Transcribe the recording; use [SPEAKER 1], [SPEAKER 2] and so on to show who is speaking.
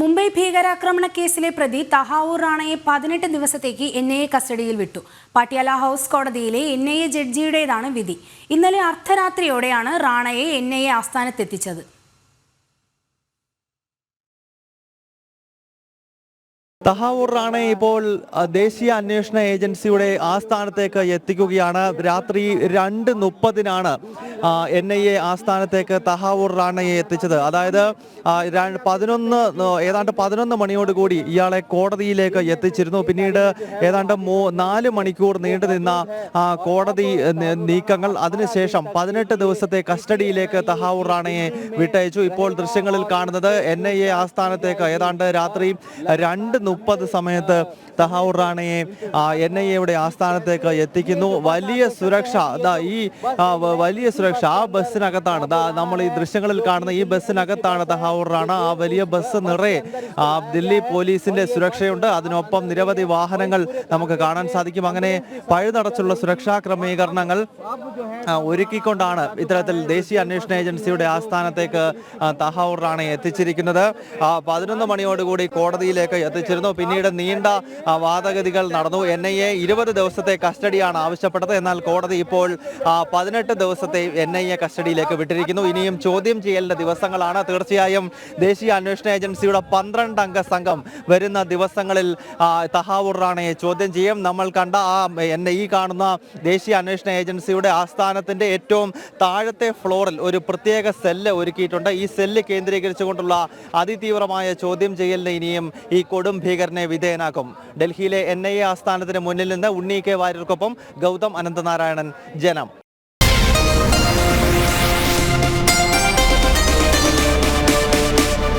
[SPEAKER 1] മുംബൈ ഭീകരാക്രമണ കേസിലെ പ്രതി തഹാവൂർ റാണയെ പതിനെട്ട് ദിവസത്തേക്ക് എൻ ഐ എ കസ്റ്റഡിയിൽ വിട്ടു. പാട്യാല ഹൗസ് കോടതിയിലെ എൻ ഐ എ ജഡ്ജിയുടേതാണ് വിധി. ഇന്നലെ അർദ്ധരാത്രിയോടെയാണ് റാണയെ എൻ ഐ എ ആസ്ഥാനത്തെത്തിച്ചത്.
[SPEAKER 2] തഹാവൂർ റാണെ ഇപ്പോൾ ദേശീയ അന്വേഷണ ഏജൻസിയുടെ ആസ്ഥാനത്തേക്ക് എത്തിക്കുകയാണ്. രാത്രി രണ്ട് മുപ്പതിനാണ് എൻ ഐ എ ആസ്ഥാനത്തേക്ക് തഹാവൂർ റാണയെ എത്തിച്ചത്. അതായത് പതിനൊന്ന് ഏതാണ്ട് പതിനൊന്ന് മണിയോടുകൂടി ഇയാളെ കോടതിയിലേക്ക് എത്തിച്ചിരുന്നു. പിന്നീട് ഏതാണ്ട് മൂ നാല് മണിക്കൂർ നീണ്ടു നിന്ന കോടതി നീക്കങ്ങൾ. അതിനുശേഷം പതിനെട്ട് ദിവസത്തെ കസ്റ്റഡിയിലേക്ക് തഹാവൂർ റാണയെ വിട്ടയച്ചു. ഇപ്പോൾ ദൃശ്യങ്ങളിൽ കാണുന്നത് എൻ ഐ എ ആസ്ഥാനത്തേക്ക് ഏതാണ്ട് രാത്രി രണ്ട് മുപ്പത് സമയത്ത് തഹാവൂർ റാണയെ എൻ ഐ എയുടെ ആസ്ഥാനത്തേക്ക് എത്തിക്കുന്നു. വലിയ സുരക്ഷ ദാ ഈ വലിയ സുരക്ഷ ആ ബസ്സിനകത്താണ്. നമ്മൾ ഈ ദൃശ്യങ്ങളിൽ കാണുന്ന ഈ ബസ്സിനകത്താണ് തഹാവൂർ റാണ. ആ വലിയ ബസ് നിറയെ ദില്ലി പോലീസിന്റെ സുരക്ഷയുണ്ട്. അതിനൊപ്പം നിരവധി വാഹനങ്ങൾ നമുക്ക് കാണാൻ സാധിക്കും. അങ്ങനെ പഴുതടച്ചുള്ള സുരക്ഷാ ക്രമീകരണങ്ങൾ ഒരുക്കിക്കൊണ്ടാണ് ഇത്തരത്തിൽ ദേശീയ അന്വേഷണ ഏജൻസിയുടെ ആസ്ഥാനത്തേക്ക് തഹാവൂർ റാണയെ എത്തിച്ചിരിക്കുന്നത്. പതിനൊന്ന് മണിയോടുകൂടി കോടതിയിലേക്ക് എത്തിച്ചിരുന്നു. പിന്നീട് നീണ്ട വാദഗതികൾ നടന്നു. എൻ ഐ എ ഇരുപത് ദിവസത്തെ കസ്റ്റഡിയാണ് ആവശ്യപ്പെട്ടത്. എന്നാൽ കോടതി ഇപ്പോൾ പതിനെട്ട് ദിവസത്തെ എൻ ഐ എ കസ്റ്റഡിയിലേക്ക് വിട്ടിരിക്കുന്നു. ഇനിയും ചോദ്യം ചെയ്യലിന്റെ ദിവസങ്ങളാണ്. തീർച്ചയായും ദേശീയ അന്വേഷണ ഏജൻസിയുടെ പന്ത്രണ്ട് അംഗ സംഘം വരുന്ന ദിവസങ്ങളിൽ തഹാവൂർ റാണയെ ചോദ്യം ചെയ്യും. നമ്മൾ കണ്ട ആ എന്നെ ഈ കാണുന്ന ദേശീയ അന്വേഷണ ഏജൻസിയുടെ ആസ്ഥാനത്തിന്റെ ഏറ്റവും താഴത്തെ ഫ്ലോറിൽ ഒരു പ്രത്യേക സെല്ല് ഒരുക്കിയിട്ടുണ്ട്. ഈ സെല്ല് കേന്ദ്രീകരിച്ചുകൊണ്ടുള്ള അതിതീവ്രമായ ചോദ്യം ചെയ്യലിന് ഇനിയും ഈ കൊടും ഭീകരനെ വിധേയനാക്കും. ഡൽഹിയിലെ എൻ ഐ എ ആസ്ഥാനത്തിന് മുന്നിൽ നിന്ന് ഉണ്ണി കെ വാര്യർക്കൊപ്പം ഗൗതം അനന്തനാരായണൻ ജനം.